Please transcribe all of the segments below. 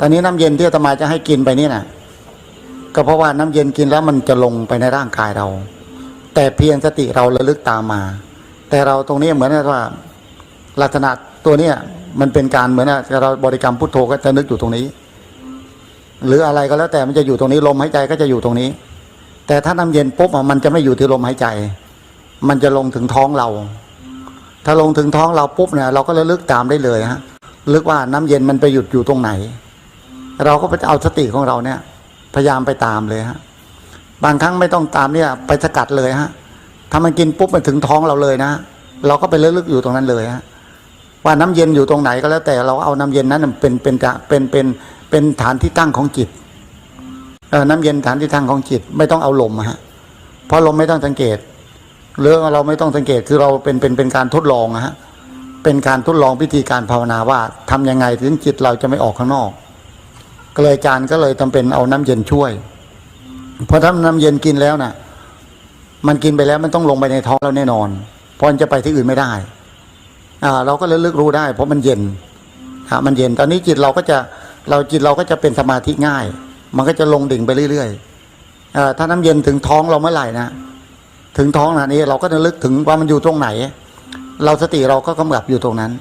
ตอนนี้น้ำเย็นที่อาตมาจะให้กินไปนี่นะก็เพราะว่าน้ำเย็นกินแล้วมันจะลงไปในร่างกายเรา แต่เพียงสติเราระลึกตามมา แต่เราตรงนี้เหมือนว่าลักษณะตัวเนี้ยมันเป็นการเหมือนเราบริกรรมพุทโธก็จะนึกอยู่ตรงนี้ หรืออะไรก็แล้วแต่มันจะอยู่ตรงนี้ลมหายใจก็จะอยู่ตรงนี้ แต่ถ้าน้ำเย็นปุ๊บมันจะไม่อยู่ที่ลมหายใจ มันจะลงถึงท้องเรา ถ้าลงถึงท้องเราปุ๊บเนี่ยเราก็ระลึกตามได้เลยฮะลึกว่าน้ำเย็นมันไปหยุดอยู่ตรงไหน เราก็ไปเอาสติของเราเนี่ย พยายามไปตามเลยฮะ บางครั้งไม่ต้องตามเนี่ย ไปสกัดเลยฮะถ้ามันกินปุ๊บมันถึงท้องเราเลยนะ เราก็ไประลึกอยู่ตรงนั้นเลยฮะว่าน้ำเย็นอยู่ตรงไหนก็แล้วแต่เราเอาน้ำเย็นนั้นเป็นเป็นจะเป็นเป็นเป็นฐานที่ตั้งของจิตเออน้ำเย็นฐานที่ตั้งของจิต ไม่ต้องเอาลมฮะเพราะลมไม่ต้องสังเกตเรื่องเราไม่ต้องสังเกตคือเราเป็นเป็นเป็นการทดลองอะฮะเป็นการทดลองพิธีการภาวนาว่าทำยังไงถึงจิตเราจะไม่ออกข้างนอก ก็เลยอาจารก็เลยจำเป็นเอาน้ำเย็นช่วยเพราะถ้าน้ำเย็นกินแล้วน่ะ มันกินไปแล้วมันต้องลงไปในท้องเราแน่นอนเพราะมันจะไปที่อื่นไม่ได้ อ่า เราก็เลยลึกรู้ได้ เพราะมันเย็นฮะมันเย็น ตอนนี้จิตเราก็จะเราจิตเราก็จะเป็นสมาธิง่าย มันก็จะลงดิ่งไปเรื่อยๆอ่าถ้าน้ำเย็นถึงท้องเราเมื่อไหร่นะถึงท้องนะนี่เราก็จะลึกถึงว่ามันอยู่ตรงไหน เราสติเราก็กำกับอยู่ตรงนั้น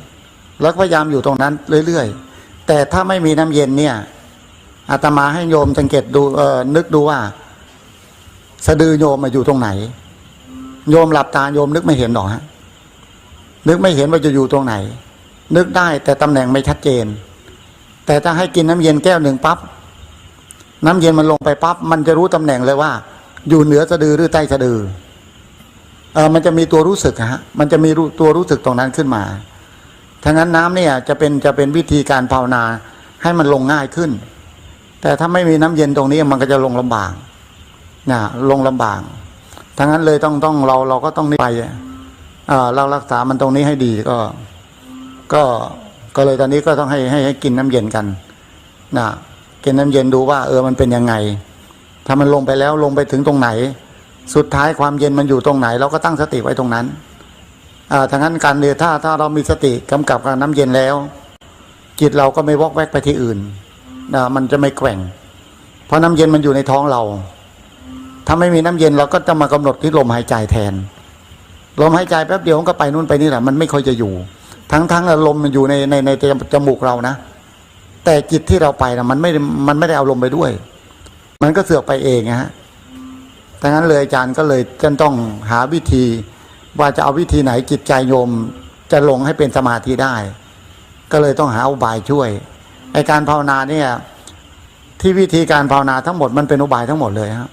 แล้วพยายามอยู่ตรงนั้นเรื่อยๆแต่ถ้าไม่มีน้ำเย็นเนี่ย อาตมาให้โยมสังเกตดูเออนึกดูว่า สะดือโยมมาอยู่ตรงไหน โยมหลับตาโยมนึกไม่เห็นหรอกฮะนึกไม่เห็นว่าจะอยู่ตรงไหน นึกได้แต่ตำแหน่งไม่ชัดเจน แต่ถ้าให้กินน้ำเย็นแก้วหนึ่งปั๊บน้ำเย็นมันลงไปปั๊บมันจะรู้ตำแหน่งเลยว่า อยู่เหนือสะดือหรือใต้สะดือเออมันจะมีตัวรู้สึกฮะ มันจะมีตัวรู้สึกตรงนั้นขึ้นมาทั้งนั้นน้ำเนี่ยจะเป็นจะเป็นวิธีการภาวนาให้มันลงง่ายขึ้น แต่ถ้าไม่มีน้ำเย็นตรงนี้มันก็จะลงลำบากนะลงลำบากทั้งนั้นเลยต้องต้องเราเราก็ต้องนี่ไปเออเรารักษามันตรงนี้ให้ดีก็ ก็ก็เลยตอนนี้ก็ต้องให้ให้ให้กินน้ำเย็นกันนะกินน้ำเย็นดูว่า เออมันเป็นยังไง ถ้ามันลงไปแล้วลงไปถึงตรงไหน สุดท้ายความเย็นมันอยู่ตรงไหน เราก็ตั้งสติไว้ตรงนั้นอ่าทางนั้นการเรียถ้าถ้าเรามีสติกำกับกับน้ำเย็นแล้ว จิตเราก็ไม่วอกแวกไปที่อื่น นะมันจะไม่แกว่ง เพราะน้ำเย็นมันอยู่ในท้องเรา ถ้าไม่มีน้ำเย็นเราก็จะมากำหนดที่ลมหายใจแทน ลมหายใจแป๊บเดียวมันก็ไปนู่นไปนี่แหละมันไม่ค่อยจะอยู่ทั้งทั้งๆลมมันอยู่ในในในจมูกเรานะ แต่จิตที่เราไปนะมันไม่มันไม่ได้เอาลมไปด้วย มันก็เสือกไปเองนะฮะดังนั้นเลยอาจารย์ก็เลยจะต้องหาวิธี ว่าจะเอาวิธีไหนจิตใจโยมจะลงให้เป็นสมาธิได้ ก็เลยต้องหาอุบายช่วย ไอการภาวนาเนี่ยที่วิธีการภาวนาทั้งหมดมันเป็นอุบายทั้งหมดเลยครับ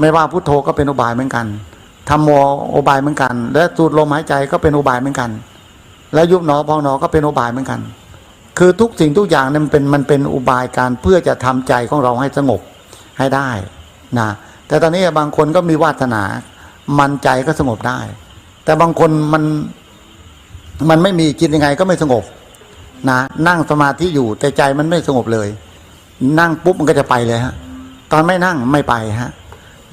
ไม่ว่าพุทโธก็เป็นอุบายเหมือนกันธรรมโมอุบายเหมือนกัน และสูดลมหายใจก็เป็นอุบายเหมือนกัน และยุบหนอพองหนอก็เป็นอุบายเหมือนกัน คือทุกสิ่งทุกอย่างเนี่ยมันเป็นมันเป็นอุบายการเพื่อจะทำใจของเราให้สงบให้ได้นะแต่ตอนนี้บางคนก็มีวาสนา มันใจก็สงบได้ แต่บางคนมันมันไม่มีกินยังไงก็ไม่สงบ นะนั่งสมาธิอยู่แต่ใจมันไม่สงบเลย นั่งปุ๊บมันก็จะไปเลยฮะ ตอนไม่นั่งไม่ไปฮะ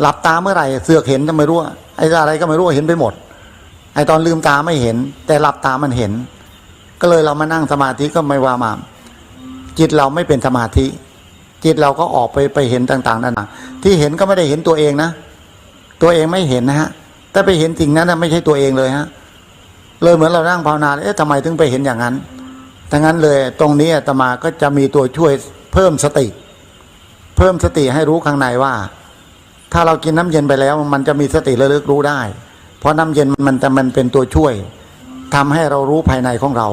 หลับตาเมื่อไหร่เสือกเห็นจะไม่รู้ไอ้อะไรก็ไม่รู้เห็นไปหมด ไอ้ตอนลืมตาไม่เห็น แต่หลับตามันเห็น ก็เลยเรามานั่งสมาธิก็ไม่ว่ามาจิตเราไม่เป็นสมาธิ จิตเราก็ออกไปไปเห็นต่างๆนั่นนะที่เห็นก็ไม่ได้เห็นตัวเองนะตัวเองไม่เห็นนะฮะแต่ไปเห็นสิ่งนั้นนะไม่ใช่ตัวเองเลยฮะ เลยเหมือนเรานั่งภาวนาเอ๊ะทำไมถึงไปเห็นอย่างนั้น ดังนั้นเลยตรงนี้อาตมาก็จะมีตัวช่วยเพิ่มสติ เพิ่มสติให้รู้ข้างในว่า ถ้าเรากินน้ำเย็นไปแล้ว มันจะมีสติระลึกรู้ได้ เพราะน้ำเย็นมันจะมันเป็นตัวช่วยทำให้เรารู้ภายในของเรา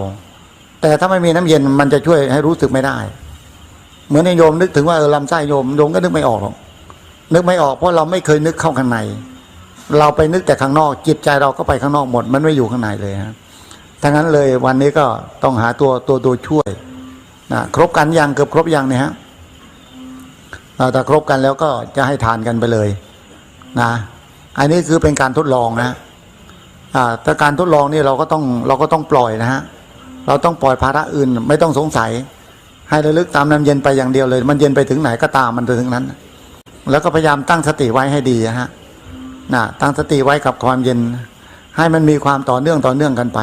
แต่ถ้าไม่มีน้ำเย็นมันจะช่วยให้รู้สึกไม่ได้ เหมือนในโยมนึกถึงว่าเออลำไส้โยมโยมก็นึกไม่ออกหรอกนึกไม่ออกเพราะเราไม่เคยนึกเข้าข้างใน เราไปนึกแต่ข้างนอกจิตใจเราก็ไปข้างนอกหมด มันไม่อยู่ข้างในเลยฮะ ทั้งนั้นเลยวันนี้ก็ต้องหาตัวตัวตัวช่วยนะครบกันยังเกือบครบยังเนี่ยฮะเอ่อถ้าครบกันแล้วก็จะให้ทานกันไปเลยนะอันนี้คือเป็นการทดลองนะถ้าการทดลองนี่เราก็ต้องเราก็ต้องปล่อยนะฮะเราต้องปล่อยภาระอื่นไม่ต้องสงสัย ให้ระลึกตามน้ำเย็นไปอย่างเดียวเลย มันเย็นไปถึงไหนก็ตามมันไปถึงนั้น แล้วก็พยายามตั้งสติไว้ให้ดีฮะนะตั้งสติไว้กับความเย็น ให้มันมีความต่อเนื่องต่อเนื่องกันไป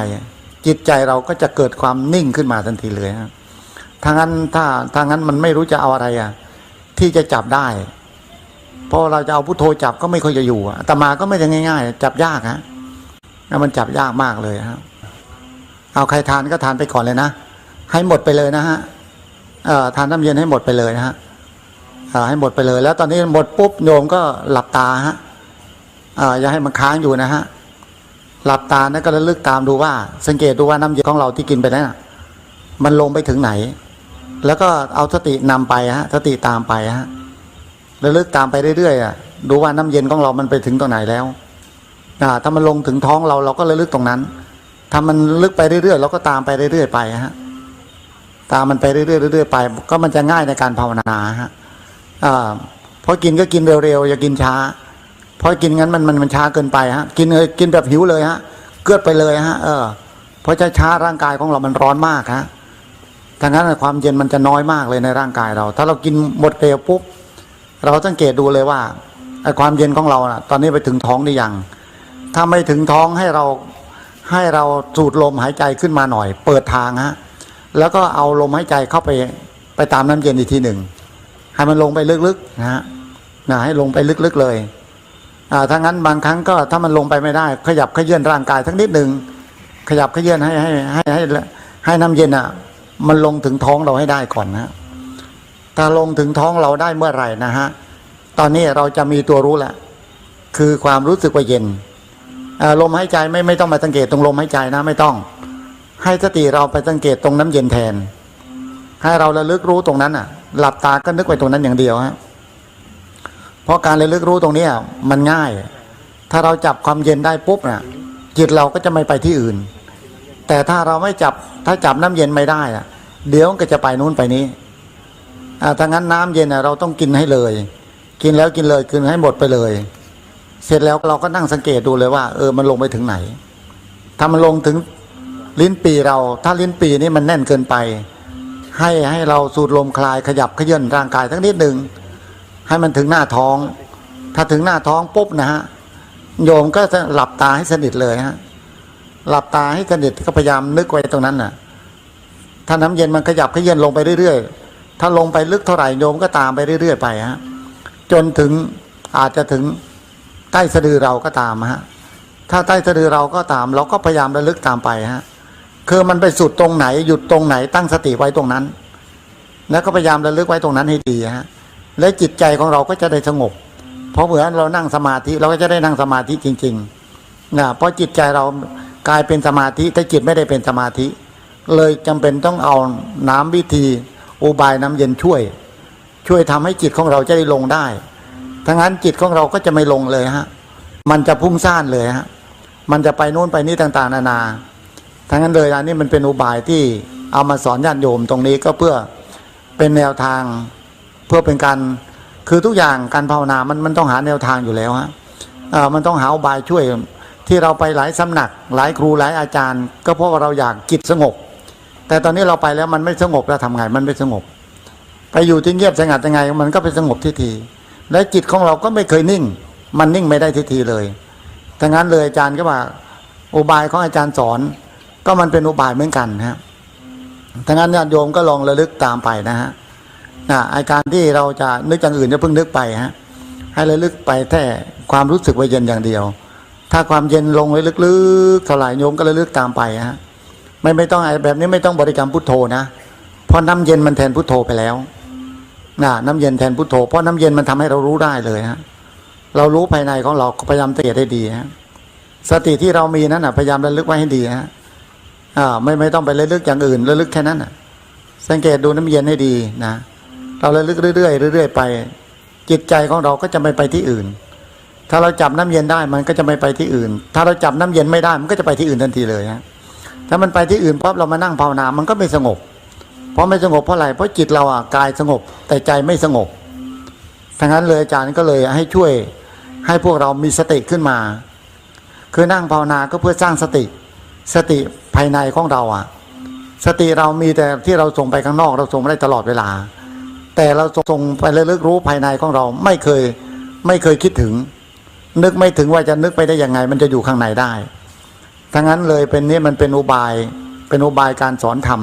จิตใจเราก็จะเกิดความนิ่งขึ้นมาทันทีเลยฮะถ้างนั้นถ้าถ้างนั้นมันไม่รู้จะเอาอะไรอะ ที่จะจับได้เพราะเราจะเอาพุทโธจับก็ไม่ค่อยจะอยู่อะอาตมาก็ไม่ได้ง่าย ๆ จับยากฮะแล้วมันจับยากมากเลยครับ เอาใครทานก็ทานไปก่อนเลยนะ ให้หมดไปเลยนะฮะเอ่อทานน้ำเย็นให้หมดไปเลยนะฮะเอ่อให้หมดไปเลย แล้วตอนนี้หมดปุ๊บโยมก็หลับตาฮะเอ่ออย่าให้มันค้างอยู่นะฮะ หลับตาแล้วก็ระลึกตามดูว่า สังเกตดูว่าน้ำเย็นของเราที่กินไปนั้นมันลงไปถึงไหน แล้วก็เอาสตินำไปฮะสติตามไปฮะระลึกตามไปเรื่อยๆอะดูว่าน้ำเย็นของเรามันไปถึงตรงไหนแล้วอ่าถ้ามันลงถึงท้องเราเราก็ระลึกตรงนั้น ถ้ามันลึกไปเรื่อยๆเราก็ตามไปเรื่อยๆไปฮะตามมันไปเรื่อยๆเรื่อยๆไป ก็มันจะง่ายในการภาวนาฮะอ่าเพราะกินก็กินเร็วๆอย่ากินช้า เพราะกินงั้นมันมันมันช้าเกินไปฮะกินเลยกินแบบหิวเลยฮะเกือบไปเลยฮะเออเพราะช้าร่างกายของเรามันร้อนมากฮะถ้างั้นความเย็นมันจะน้อยมากเลยในร่างกายเรา ถ้าเรากินหมดเร็วปุ๊บเราสังเกตดูเลยว่าไอ้ความเย็นของเราน่ะตอนนี้ไปถึงท้องหรือยัง ถ้าไม่ถึงท้องให้เราให้เราสูดลมหายใจขึ้นมาหน่อย เปิดทางฮะแล้วก็เอาลมหายใจเข้าไปไปตามน้ำเย็นอีกทีหนึ่งให้มันลงไปลึกๆนะฮะนะให้ลงไปลึกๆเลย ถ้างั้นบางครั้งก็ถ้ามันลงไปไม่ได้ ขยับขยื่นร่างกายทั้งนิดหนึ่งขยับขยื่นให้ให้ให้ให้ให้น้ำเย็นอะ มันลงถึงท้องเราให้ได้ก่อนนะถ้าลงถึงท้องเราได้เมื่อไหร่นะฮะตอนนี้เราจะมีตัวรู้แหละคือความรู้สึกว่าเย็นลมหายใจไม่ไม่ต้องมาสังเกตตรงลมหายใจนะไม่ต้อง ให้สติเราไปสังเกตตรงน้ำเย็นแทน ให้เราระลึกรู้ตรงนั้นอะ หลับตาก็นึกไปตรงนั้นอย่างเดียวฮะ ราะการระลึกรู้ตรงนี้มันง่าย ถ้าเราจับความเย็นได้ปุ๊บน่ะจิตเราก็จะไม่ไปที่อื่น แต่ถ้าเราไม่จับถ้าจับน้ำเย็นไม่ได้อะเดี๋ยวก็จะไปนู้นไปนี้อ่าถ้างั้นน้ำเย็นเราต้องกินให้เลย กินแล้วกินเลยกินให้หมดไปเลย เสร็จแล้วเราก็นั่งสังเกตดูเลยว่า เออมันลงไปถึงไหน ถ้ามันลงถึงลิ้นปีเรา ถ้าลิ้นปีนี่มันแน่นเกินไป ให้ให้เราสูดลมคลายขยับขยื่นร่างกายทั้งนิดหนึ่ง ให้มันถึงหน้าท้อง ถ้าถึงหน้าท้องปุ๊บนะฮะโยมก็จะหลับตาให้สนิทเลยฮะหลับตาให้สนิทก็พยายามนึกไว้ตรงนั้นน่ะ ถ้าน้ำเย็นมันขยับขยื่นลงไปเรื่อยๆ ถ้าลงไปลึกเท่าไหร่โยมก็ตามไปเรื่อยๆไปฮะจนถึงอาจจะถึงใต้สะดือเราก็ตามฮะถ้าใต้สะดือเราก็ตาม เราก็พยายามระลึกตามไปฮะคือมันไปสุดตรงไหนหยุดตรงไหนตั้งสติไว้ตรงนั้น แล้วก็พยายามระลึกไว้ตรงนั้นให้ดีฮะ และจิตใจของเราก็จะได้สงบ เพราะเหมือนเรานั่งสมาธิเราก็จะได้นั่งสมาธิจริงๆนะเพราะจิตใจเรากลายเป็นสมาธิแต่จิตไม่ได้เป็นสมาธิ เลยจำเป็นต้องเอาน้ำวิธีอุบายน้ำเย็นช่วย ช่วยทำให้จิตของเราจะได้ลงได้ทั้งนั้นจิตของเราก็จะไม่ลงเลยฮะ มันจะพุ่งซ่านเลยฮะ มันจะไปโน่นไปนี่ต่าง ๆ นานา ทั้งนั้นเลยอันนี้มันเป็นอุบายที่เอามาสอนญาติโยมตรงนี้ก็เพื่อเป็นแนวทาง พื่อเป็นการคือทุกอย่างการภาวนามันมันต้องหาแนวทางอยู่แล้วฮะเอ่อมันต้องหาอุบายช่วยที่เราไปหลายสำนัก หลายครูหลายอาจารย์ ก็เพราะว่าเราอยากจิตสงบ แต่ตอนนี้เราไปแล้วมันไม่สงบแล้วทำไงมันไม่สงบ ไปอยู่ที่เงียบสงัดยังไง มันก็ไปสงบทีที และจิตของเราก็ไม่เคยนิ่ง มันนิ่งไม่ได้ทีทีเลยดังนั้นเลยอาจารย์ก็ว่าอุบายของอาจารย์สอน ก็มันเป็นอุบายเหมือนกันนะฮะดังนั้นญาติโยมก็ลองระลึกตามไปนะฮะ นะอาการที่เราจะนึกอย่างอื่นจะเพิ่งนึกไปฮะให้ระลึกไปแค่ความรู้สึกว่าเย็นอย่างเดียว ถ้าความเย็นลงไว้ลึกๆเท่าไหร่โยมก็ระลึกตามไปฮะไม่ไม่ต้องไอ้แบบนี้ไม่ต้องบริกรรมพุทโธนะเพราะน้ำเย็นมันแทนพุทโธไปแล้วนะน้ำเย็นแทนพุทโธเพราะน้ำเย็นมันทำให้เรารู้ได้เลยฮะเรารู้ภายในของเราพยายามสังเกตให้ดีฮะสติที่เรามีนั้นนะพยายามระลึกไว้ให้ดีฮะอ่าไม่ไม่ต้องไประลึกอย่างอื่น ระลึกแค่นั้นนะสังเกตดูน้ำเย็นให้ดีนะ เราระลึกเรื่อยๆเรื่อยๆไป จิตใจของเราก็จะไม่ไปที่อื่น ถ้าเราจับน้ำเย็นได้มันก็จะไม่ไปที่อื่น ถ้าเราจับน้ำเย็นไม่ได้มันก็จะไปที่อื่นทันทีเลยฮะถ้ามันไปที่อื่นปั๊บเรามานั่งภาวนา มันก็ไม่สงบ เพราะไม่สงบเพราะอะไรเพราะจิตเราอะกายสงบ แต่ใจไม่สงบทั้งนั้นเลยอาจารย์ก็เลยให้ช่วยให้พวกเรามีสติขึ้นมา คือนั่งภาวนาก็เพื่อสร้างสติ สติภายในของเราอะ สติเรามีแต่ที่เราส่งไปข้างนอก เราส่งไม่ได้ตลอดเวลา แต่เราส่งไประลึกรู้ภายในของเราไม่เคยไม่เคยคิดถึง นึกไม่ถึงว่าจะนึกไปได้ยังไง มันจะอยู่ข้างในได้ทั้งนั้นเลยเป็นนี่มันเป็นอุบายเป็นอุบายการสอนธรรม